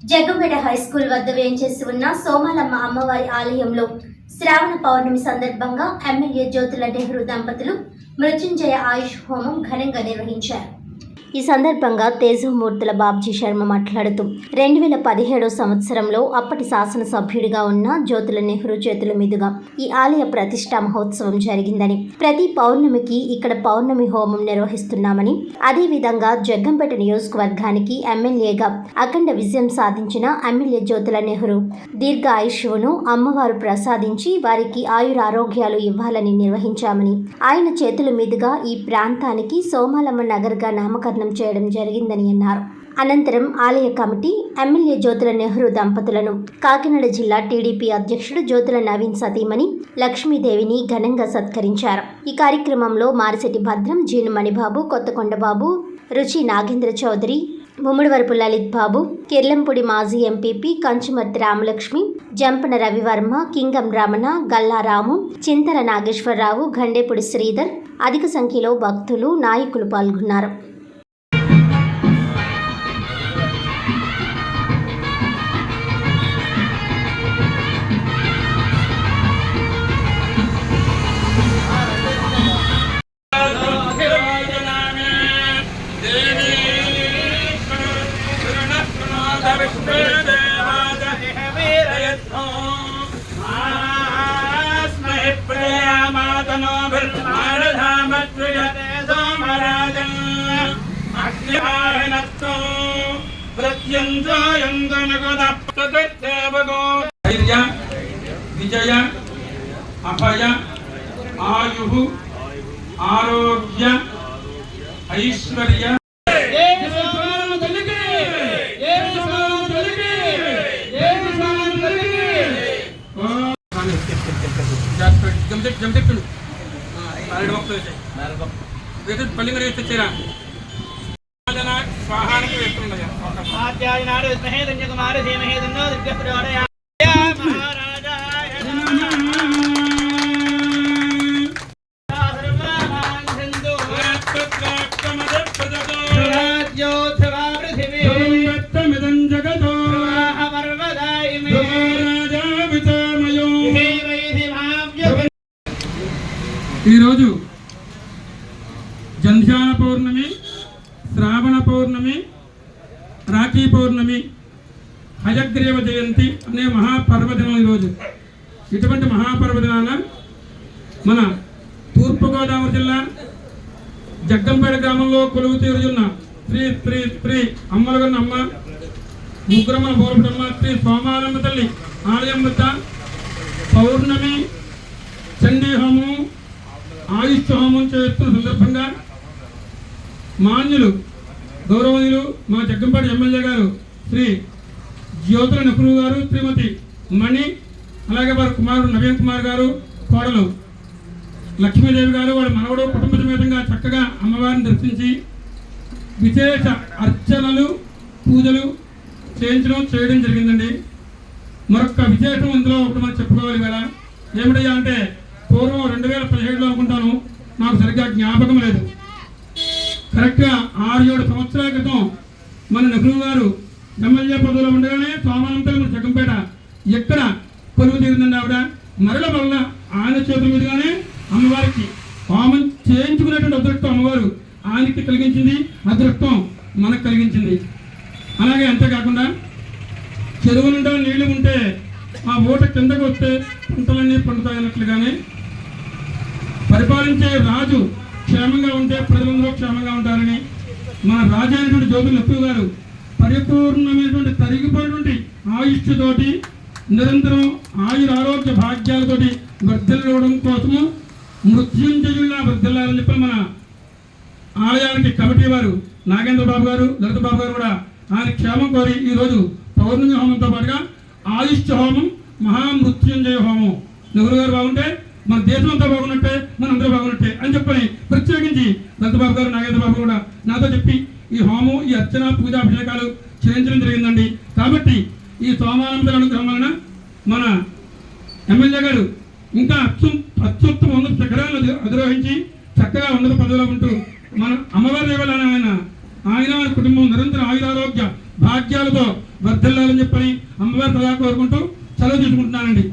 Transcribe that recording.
Jaggampeta high school వద్ద వేయించేసి ఉన్న సోమాలమ్మ అమ్మవారి ఆలయంలో శ్రావణ పౌర్ణమి సందర్భంగా ఎమ్మెల్యే జ్యోతుల నెహ్రూ దంపతులు మృత్యుంజయ ఆయుష్ హోమం ఘనంగా నిర్వహించారు. ఈ సందర్భంగా తేజమూర్తుల బాబ్జీ శర్మ మాట్లాడుతూ రెండు వేల పదిహేడో సంవత్సరంలో అప్పటి శాసనసభ్యుడిగా ఉన్న జ్యోతుల నెహ్రూ చేతుల మీదుగా ఈ ఆలయ ప్రతిష్టా మహోత్సవం జరిగిందని ప్రతి పౌర్ణమికి ఇక్కడ పౌర్ణమి హోమం నిర్వహిస్తున్నామని అదేవిధంగా జగ్గంపేట నియోజకవర్గానికి ఎమ్మెల్యేగా అఖండ విజయం సాధించిన ఎమ్మెల్యే జ్యోతుల నెహ్రూ దీర్ఘ ఆయుష్ను అమ్మవారు ప్రసాదించి వారికి ఆయురారోగ్యాలు ఇవ్వాలని నిర్వహించామని ఆయన చేతుల మీదుగా ఈ ప్రాంతానికి సోమాలమ్మ నగర్గా నామకరణం చేయడం జరిగిందని అన్నారు. అనంతరం ఆలయ కమిటీ ఎమ్మెల్యే జ్యోతుల నెహ్రూ దంపతులను కాకినాడ జిల్లా టీడీపీ అధ్యక్షుడు జ్యోతుల నవీన్ సతీమణి లక్ష్మీదేవిని ఘనంగా సత్కరించారు. ఈ కార్యక్రమంలో మారిశెట్టి భద్రం జీను మణిబాబు కొత్తకొండబాబు రుచి నాగేంద్ర చౌదరి ముమ్మడివరపు లలిత్ బాబు కిర్లంపూడి మాజీ ఎంపీపీ కంచుమర్తి రామలక్ష్మి జంపన రవివర్మ కింగం రమణ గల్లారాము చింతల నాగేశ్వరరావు గండేపూడి శ్రీధర్ అధిక సంఖ్యలో భక్తులు నాయకులు పాల్గొన్నారు. ధైర్య విజయ అభయ ఆయు ఆరోగ్య ఐశ్వర్య జమచెట్టు పల్లింగ తెచ్చారా స్వాహానికి వేస్తున్నాయా ఆద్యాయనాడు విద్మహే ధన్యకుమార ధీమహే ధన్నో దివ్యప్రచోదయాత్. మహారాజాయ ఈరోజు జంధ్యాల పౌర్ణమి శ్రావణ పౌర్ణమి రాఖీ పౌర్ణమి హయగ్రీవ జయంతి అనే మహాపర్వదినం ఈరోజు. ఇటువంటి మహాపర్వదినాన మన తూర్పుగోదావరి జిల్లా జగ్గంపేట గ్రామంలో కొలువు తీరుచున్న శ్రీ శ్రీ శ్రీ అమ్మలగన్న అమ్మ ముగ్గురమ్మల బోరపుడమ్మ శ్రీ సోమారమ్మ తల్లి ఆలయం వద్ద పౌర్ణమి చండీ హోమం హోమం చేస్తున్న సందర్భంగా మాన్యులు గౌరవనీయులు మా జగ్గంపాటి ఎమ్మెల్యే గారు శ్రీ జ్యోతుల నెహ్రూ గారు శ్రీమతి మణి అలాగే వారి కుమారుడు నవీన్ కుమార్ గారు కోడలు లక్ష్మీదేవి గారు వారి మనవడు కుటుంబ సమేతంగా చక్కగా అమ్మవారిని దర్శించి విశేష అర్చనలు పూజలు చేయించడం చేయడం జరిగిందండి. మరొక విశేషం ఇందులో ఒకటి మనం చెప్పుకోవాలి కదా ఏమిటయ్యా అంటే పూర్వం రెండు వేల పదిహేడులో అనుకుంటాను నాకు సరిగ్గా జ్ఞాపకం లేదు. కరెక్ట్గా ఆరు ఏడు సంవత్సరాల క్రితం మన నెహ్రూ గారు ఎమ్మెల్యే పదవిలో ఉండగానే సోమానంతరం మన జగంపేట. ఎక్కడ కొలువు తీరిందండి ఆవిడ? మరల వల్ల ఆయన చేతుల మీదుగానే అమ్మవారికి హోమం చేయించుకునేటువంటి అదృష్టం అమ్మవారు ఆయనకి కలిగించింది. అదృష్టం మనకు కలిగించింది. అలాగే అంతేకాకుండా చెరువు నిండా నీళ్ళు ఉంటే ఆ ఊట కిందకు వస్తే పంటలన్నీ పండుతాయన్నట్లుగానే పరిపాలించే రాజు క్షేమంగా ఉంటే ప్రజలందరూ క్షేమంగా ఉంటారని మన రాజు అయినటువంటి జోబి నొప్పి గారు పరిపూర్ణమైనటువంటి తరిగిపోయినటువంటి ఆయుష్తోటి నిరంతరం ఆయుర ఆరోగ్య భాగ్యాలతోటి వర్ధిల్లడం కోసము మృత్యుంజయుల్లా వర్ధిల్లాలని చెప్పి మన ఆలయానికి కమిటీ వారు నాగేంద్ర బాబు గారు లలిత బాబు గారు కూడా ఆయన క్షేమం కోరి ఈరోజు పౌర్ణమి హోమంతో పాటుగా ఆయుష్ హోమం మహామృత్యుంజయ హోమం. నెహ్రూ గారు బాగుంటే మన దేశం అంతా బాగున్నట్టే మన అందరూ బాగున్నట్టే అని చెప్పని ప్రత్యేకించి లలిత గారు నాగేంద్ర బాబు కూడా నాతో చెప్పి ఈ హోమం ఈ అర్చన పూజ అభిషేకాలు చేయించడం జరిగిందండి. కాబట్టి ఈ సోమానందర అనుగ్రహం వలన మన ఎమ్మెల్యే గారు ఇంకా అత్యు అత్యుత్తమ వంద శిఖరాలను అధిరోహించి చక్కగా ఉన్నత పదవిలో ఉంటూ మన అమ్మవారి దేవాలయం ఆయన ఆయన కుటుంబం నిరంతర ఆయురారోగ్య భాగ్యాలతో వర్ధిల్లాలని చెప్పని అమ్మవారి సదా కోరుకుంటూ సెలవు తీసుకుంటున్నానండి.